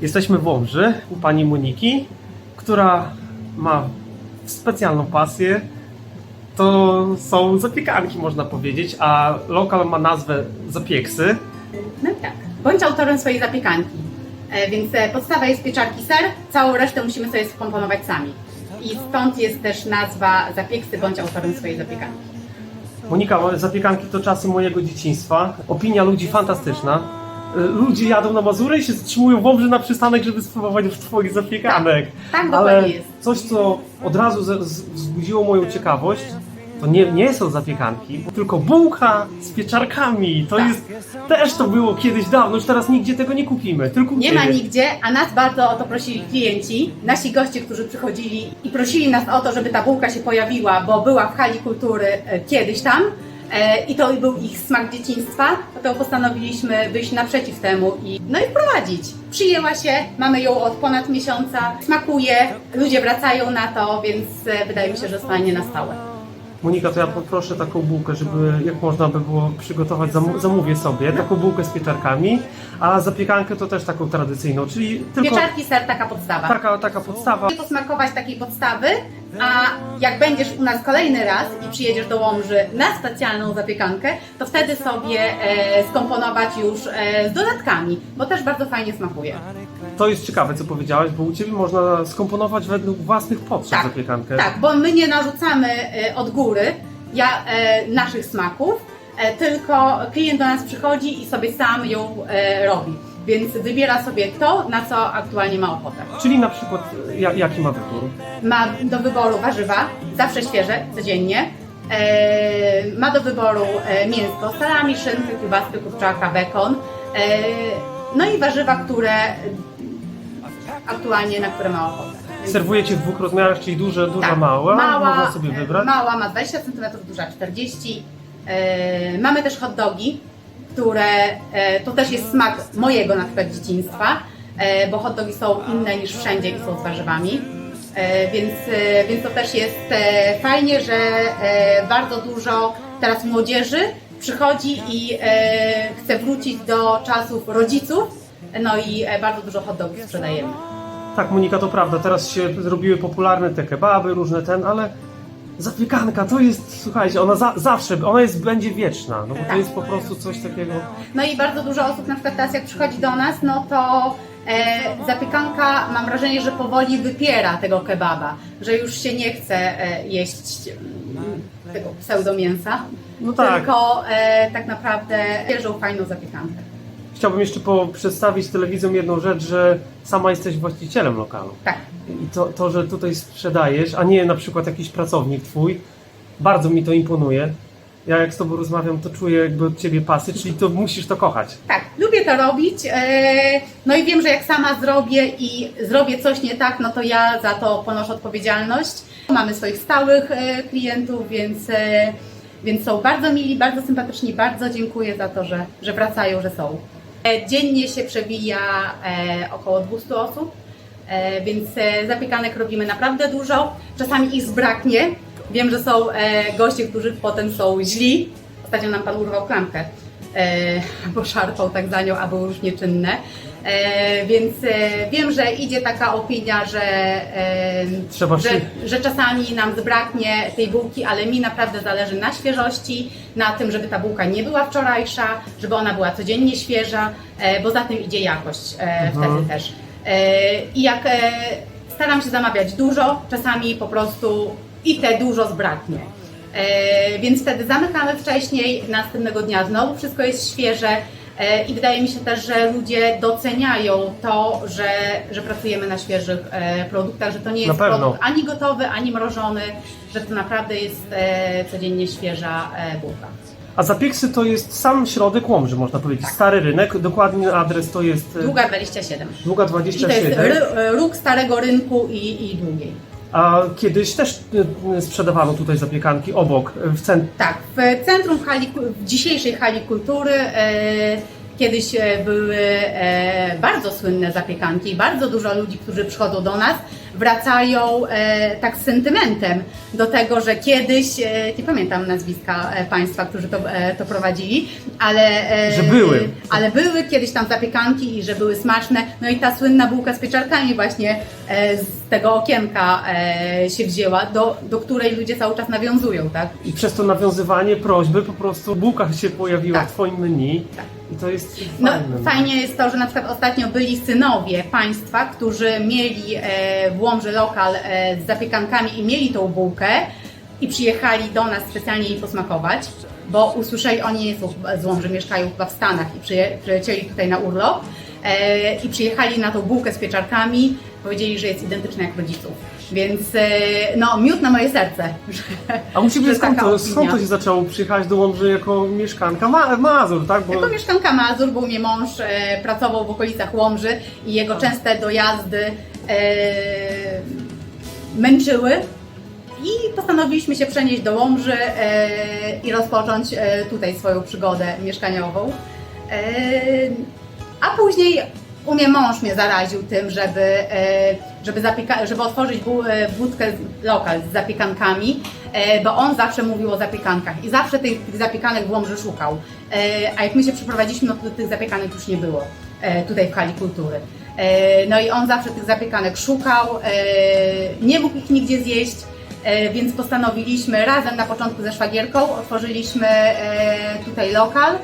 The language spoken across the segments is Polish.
Jesteśmy w Łomży u pani Moniki, która ma specjalną pasję. To są zapiekanki, można powiedzieć, a lokal ma nazwę Zapieksy. No tak. Bądź autorem swojej zapiekanki. E, więc e, podstawa jest pieczarki ser, całą resztę musimy sobie skomponować sami. I stąd jest też nazwa zapieksy, bądź autorem swojej zapiekanki. Monika, zapiekanki to czasy mojego dzieciństwa. Opinia ludzi fantastyczna. Y, Ludzie jadą na Mazurę i się zatrzymują w Łomży na przystanek, żeby spróbować twoich zapiekanek. Tak, Ale dokładnie jest. coś, co od razu z- z- wzbudziło moją ciekawość, to nie, nie są zapiekanki, tylko bułka z pieczarkami. To Tak. jest, też to było kiedyś dawno, już teraz nigdzie tego nie kupimy. Tylko Nie ma nigdzie, a nas bardzo o to prosili klienci, nasi goście, którzy przychodzili i prosili nas o to, żeby ta bułka się pojawiła, bo była w hali kultury e, kiedyś tam e, i to był ich smak dzieciństwa, to postanowiliśmy wyjść naprzeciw temu i no i wprowadzić. Przyjęła się, mamy ją od ponad miesiąca, smakuje, ludzie wracają na to, więc e, wydaje mi się, że zostanie na stałe. Monika, to ja poproszę taką bułkę, żeby jak można by było przygotować, zam- zamówię sobie taką bułkę z pieczarkami, a zapiekankę to też taką tradycyjną, czyli tylko Pieczarki, ser, taka podstawa. taka, taka podstawa. posmakować takiej podstawy, a jak będziesz u nas kolejny raz i przyjedziesz do Łomży na specjalną zapiekankę, to wtedy sobie e, skomponować już e, z dodatkami, bo też bardzo fajnie smakuje. To jest ciekawe, co powiedziałaś, bo u Ciebie można skomponować według własnych potrzeb zapiekankę. tak, bo my nie narzucamy e, od góry ja, e, naszych smaków, e, tylko klient do nas przychodzi i sobie sam ją e, robi. Więc wybiera sobie to, na co aktualnie ma ochotę. Czyli na przykład, ja, jaki ma wybór? ma do wyboru warzywa, zawsze świeże, codziennie. E, ma do wyboru e, mięsko, salami, szynkę, kiełbaskę, kurczaka, bekon. E, no i warzywa, które aktualnie, na które ma ochotę. Więc Serwujecie w dwóch rozmiarach, czyli duże, duża, tak, mała, mała, można sobie e, wybrać. Mała ma 20 cm, duża 40 e, Mamy też hot dogi, które e, to też jest smak mojego na przykład dzieciństwa, e, bo hot dogi są inne niż wszędzie i są z warzywami. E, Więc, więc to też jest fajnie, że bardzo dużo teraz młodzieży przychodzi i chce wrócić do czasów rodziców, no i bardzo dużo hot dogów sprzedajemy. Tak, Monika, to prawda, teraz się zrobiły popularne te kebaby, różne ten, ale zapiekanka to jest, słuchajcie, ona za, zawsze, ona jest, będzie wieczna, no bo to Tak. jest po prostu coś takiego... No i bardzo dużo osób na przykład teraz jak przychodzi do nas, no to e, zapiekanka mam wrażenie, że powoli wypiera tego kebaba, że już się nie chce e, jeść mm, tego pseudomięsa, No tak. tylko e, tak naprawdę świeżą, fajną zapiekankę. Chciałbym jeszcze po, przedstawić telewizją jedną rzecz, że sama jesteś właścicielem lokalu. Tak. I to, to, że tutaj sprzedajesz, a nie na przykład jakiś pracownik twój, bardzo mi to imponuje. Ja jak z tobą rozmawiam, to czuję jakby od ciebie pasy, czyli to musisz to kochać. Tak, lubię to robić. e, No i wiem, że jak sama zrobię i zrobię coś nie tak, no to ja za to ponoszę odpowiedzialność. Mamy swoich stałych e, klientów, więc, e, więc są bardzo mili, bardzo sympatyczni. Bardzo dziękuję za to, że, że wracają, że są. E, Dziennie się przewija e, około 200 osób, e, więc zapiekanek robimy naprawdę dużo. Czasami ich zbraknie. Wiem, że są goście, którzy potem są źli. Ostatnio nam pan urwał klamkę bo szarpał tak za nią, a były już nieczynne. E, więc e, wiem, że idzie taka opinia, że, e, Trzeba że, się- że czasami nam zbraknie tej bułki, ale mi naprawdę zależy na świeżości, na tym, żeby ta bułka nie była wczorajsza, żeby ona była codziennie świeża, bo za tym idzie jakość Mhm. wtedy też. E, I jak staram się zamawiać dużo, czasami po prostu i te dużo zbraknie. Więc wtedy zamykamy wcześniej, następnego dnia znowu wszystko jest świeże. E, I wydaje mi się też, że ludzie doceniają to, że, że pracujemy na świeżych e, produktach, że to nie jest produkt ani gotowy, ani mrożony, że to naprawdę jest e, codziennie świeża bułka. A zapieksy to jest sam środek Łomży, można powiedzieć. Stary rynek, dokładny adres to jest Długa 27. Długa I to jest 27. róg starego rynku i, i długiej. A kiedyś też e, sprzedawano tutaj zapiekanki obok, e, w centrum. Tak, w centrum hali, w dzisiejszej hali kultury e, Kiedyś e, były e, bardzo słynne zapiekanki, bardzo dużo ludzi, którzy przychodzą do nas, wracają e, tak z sentymentem do tego, że kiedyś, e, nie pamiętam nazwiska e, państwa, którzy to, e, to prowadzili, ale, e, Że były. ale były kiedyś tam zapiekanki i że były smaczne. No i ta słynna bułka z pieczarkami właśnie e, z tego okienka e, się wzięła, do, do której ludzie cały czas nawiązują, tak? I przez to nawiązywanie prośby po prostu bułka się pojawiła Tak. w Twoim menu. Tak. I to jest No, fajne. fajnie jest to, że na przykład ostatnio byli synowie państwa, którzy mieli e, w Łomży lokal e, z zapiekankami i mieli tą bułkę i przyjechali do nas specjalnie jej posmakować, bo usłyszeli, oni nie są z Łomży, mieszkają chyba w Stanach i przyje, przylecieli tutaj na urlop e, i przyjechali na tą bułkę z pieczarkami, powiedzieli, że jest identyczna jak rodziców. Więc e, no, miód na moje serce. że- A Ciebie że skąd to, skąd to się zaczęło? Przyjechać do Łomży jako mieszkanka Ma Mazur, tak? Bo Jako mieszkanka Mazur, bo mnie mąż e, pracował w okolicach Łomży i jego częste dojazdy e, męczyły. I postanowiliśmy się przenieść do Łomży e, i rozpocząć e, tutaj swoją przygodę mieszkaniową. E, a później u mnie mąż mnie zaraził tym, żeby, e, żeby, zapieka- żeby otworzyć e, budkę, lokal z zapiekankami, e, bo on zawsze mówił o zapiekankach i zawsze tych, tych zapiekanek w Łomży szukał. A jak my się przeprowadziliśmy, no to tych zapiekanek już nie było tutaj w hali kultury. No i on zawsze tych zapiekanek szukał, nie mógł ich nigdzie zjeść, więc postanowiliśmy razem na początku ze szwagierką, otworzyliśmy tutaj lokal.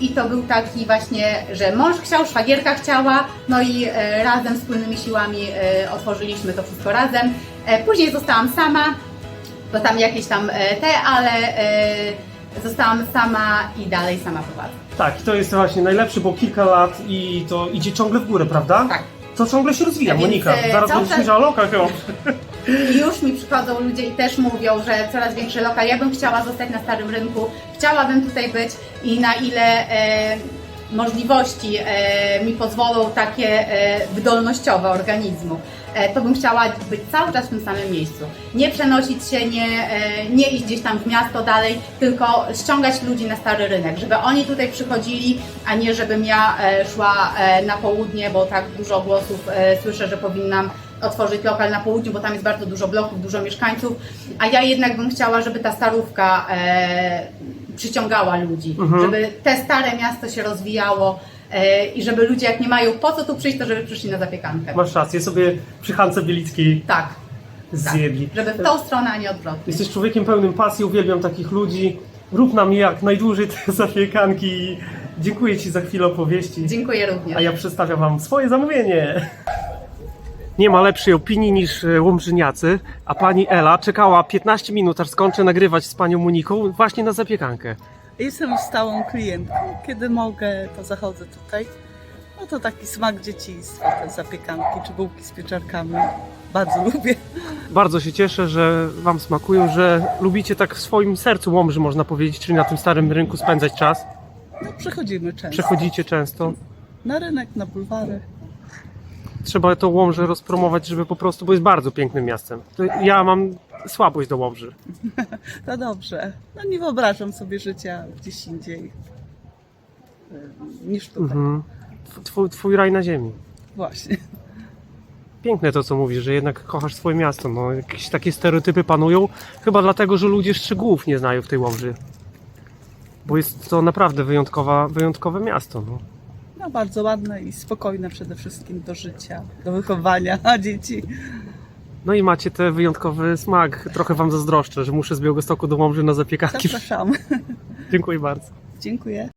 I to był taki właśnie, że mąż chciał, szwagierka chciała, no i e, razem wspólnymi siłami e, otworzyliśmy to wszystko razem. E, Później zostałam sama, bo tam jakieś tam te, ale zostałam sama i dalej sama prowadzę. tak, i to jest właśnie najlepszy, bo kilka lat i to idzie ciągle w górę, prawda? Tak. To ciągle się rozwija, Więc, Monika. Zaraz będziesz myślała lokal chyba. Już mi przychodzą ludzie i też mówią, że coraz większy lokal. Ja bym chciała zostać na Starym Rynku, chciałabym tutaj być i na ile e, możliwości e, mi pozwolą takie e, wydolnościowe organizmu, e, to bym chciała być cały czas w tym samym miejscu. Nie przenosić się, nie, e, nie iść gdzieś tam w miasto dalej, tylko ściągać ludzi na Stary Rynek, żeby oni tutaj przychodzili, a nie żebym ja e, szła e, na południe, bo tak dużo głosów e, słyszę, że powinnam otworzyć lokal na południu, bo tam jest bardzo dużo bloków, dużo mieszkańców, a ja jednak bym chciała, żeby ta starówka e, przyciągała ludzi, Mhm. żeby te stare miasto się rozwijało e, i żeby ludzie jak nie mają po co tu przyjść, to żeby przyszli na zapiekankę. Masz rację, sobie przy Hance Bielickiej Tak, zjedli. żeby w tą stronę, a nie odwrotnie. Jesteś człowiekiem pełnym pasji, uwielbiam takich ludzi. Rób nam jak najdłużej te zapiekanki. Dziękuję Ci za chwilę opowieści. Dziękuję również. A ja przedstawiam Wam swoje zamówienie. Nie ma lepszej opinii niż e, Łomżyniacy, a pani Ela czekała 15 minut, aż skończę nagrywać z panią Moniką właśnie na zapiekankę. Jestem stałą klientką. Kiedy mogę, to zachodzę tutaj. No to taki smak dzieciństwa, te zapiekanki czy bułki z pieczarkami. Bardzo lubię. Bardzo się cieszę, że Wam smakują, że lubicie tak w swoim sercu Łomży, można powiedzieć, czyli na tym starym rynku spędzać czas. No przechodzimy często. Przechodzicie często. Na rynek, na bulwary. Trzeba to Łomże rozpromować, żeby po prostu, bo jest bardzo pięknym miastem. To ja mam słabość do Łomży. To dobrze. No nie wyobrażam sobie życia gdzieś indziej y, niż tutaj. Mhm. Twój, twój raj na ziemi. Właśnie. Piękne to, co mówisz, że jednak kochasz swoje miasto. No, jakieś takie stereotypy panują, chyba dlatego, że ludzie szczegółów nie znają w tej Łomży. Bo jest to naprawdę wyjątkowa, wyjątkowe miasto. No. No bardzo ładne i spokojne przede wszystkim do życia, do wychowania dzieci. no i macie ten wyjątkowy smak. Trochę wam zazdroszczę, że muszę z Białegostoku do Łomży na zapiekanki. Zapraszamy. Dziękuję bardzo. Dziękuję.